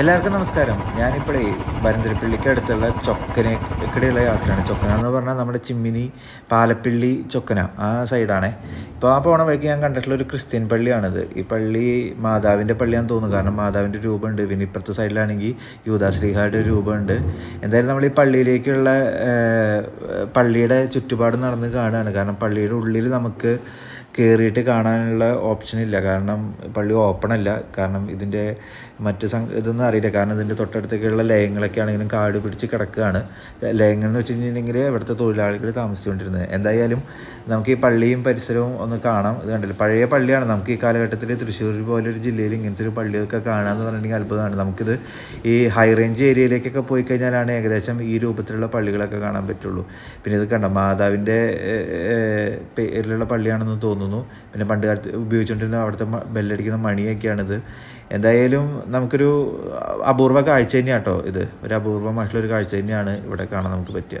എല്ലാവർക്കും നമസ്കാരം. ഞാനിപ്പോഴേ ബരന്തരപ്പള്ളിക്ക് അടുത്തുള്ള ചൊക്കനക്കിടെയുള്ള യാത്രയാണ്. ചൊക്കന എന്ന് പറഞ്ഞാൽ നമ്മുടെ ചിമ്മിനി പാലപ്പിള്ളി ചൊക്കന ആ സൈഡാണ്. ഇപ്പോൾ ആ പോണ വഴിക്ക് ഞാൻ കണ്ടിട്ടുള്ള ഒരു ക്രിസ്ത്യൻ പള്ളിയാണിത്. ഈ പള്ളി മാതാവിന്റെ പള്ളിയാണെന്ന് തോന്നുന്നു. കാരണം മാതാവിന്റെ രൂപമുണ്ട്. പിന്നെ ഇപ്പുറത്തെ സൈഡിലാണെങ്കിൽ യൂദാശ്രീഹായുടെ ഒരു രൂപമുണ്ട്. എന്തായാലും നമ്മൾ ഈ പള്ളിയിലേക്കുള്ള പള്ളിയുടെ ചുറ്റുപാട് നടന്ന് കാണുകയാണ്. കാരണം പള്ളിയുടെ ഉള്ളിൽ നമുക്ക് കയറിയിട്ട് കാണാനുള്ള ഓപ്ഷൻ ഇല്ല. കാരണം പള്ളി ഓപ്പൺ അല്ല. കാരണം ഇതിന്റെ മറ്റ് സം ഇതൊന്നും അറിയില്ല. കാരണം ഇതിന്റെ തൊട്ടടുത്തേക്കുള്ള ലയങ്ങളൊക്കെ ആണെങ്കിലും കാട് പിടിച്ച് കിടക്കുകയാണ്. ലയങ്ങൾ എന്ന് വെച്ച് കഴിഞ്ഞിട്ടുണ്ടെങ്കിൽ ഇവിടുത്തെ തൊഴിലാളികൾ താമസിച്ചുകൊണ്ടിരുന്നത്. എന്തായാലും നമുക്ക് ഈ പള്ളിയും പരിസരവും ഒന്ന് കാണാം. ഇത് കണ്ടില്ല? പഴയ പള്ളിയാണ്. നമുക്ക് ഈ കാലഘട്ടത്തിൽ തൃശ്ശൂർ പോലെ ഒരു ജില്ലയിൽ ഇങ്ങനത്തെ ഒരു പള്ളിയൊക്കെ കാണാമെന്ന് പറഞ്ഞിട്ടുണ്ടെങ്കിൽ അത്ഭുതമാണ്. നമുക്കിത് ഈ ഹൈ റേഞ്ച് ഏരിയയിലേക്കൊക്കെ പോയി കഴിഞ്ഞാലാണ് ഏകദേശം ഈ രൂപത്തിലുള്ള പള്ളികളൊക്കെ കാണാൻ പറ്റുള്ളൂ. പിന്നെ ഇത് കണ്ട? മാതാവിന്റെ പേരിലുള്ള പള്ളിയാണെന്ന് തോന്നുന്നു. പിന്നെ പണ്ട് കാലത്ത് ഉപയോഗിച്ചുകൊണ്ടിരുന്ന അവിടുത്തെ ബെല്ലടിക്കുന്ന മണിയൊക്കെയാണിത്. എന്തായാലും നമുക്കൊരു അപൂർവ കാഴ്ച തന്നെയാണ് കേട്ടോ ഇത്. ഒരു അപൂർവമായിട്ടുള്ള ഒരു കാഴ്ച തന്നെയാണ് ഇവിടെ കാണാൻ നമുക്ക് പറ്റുക.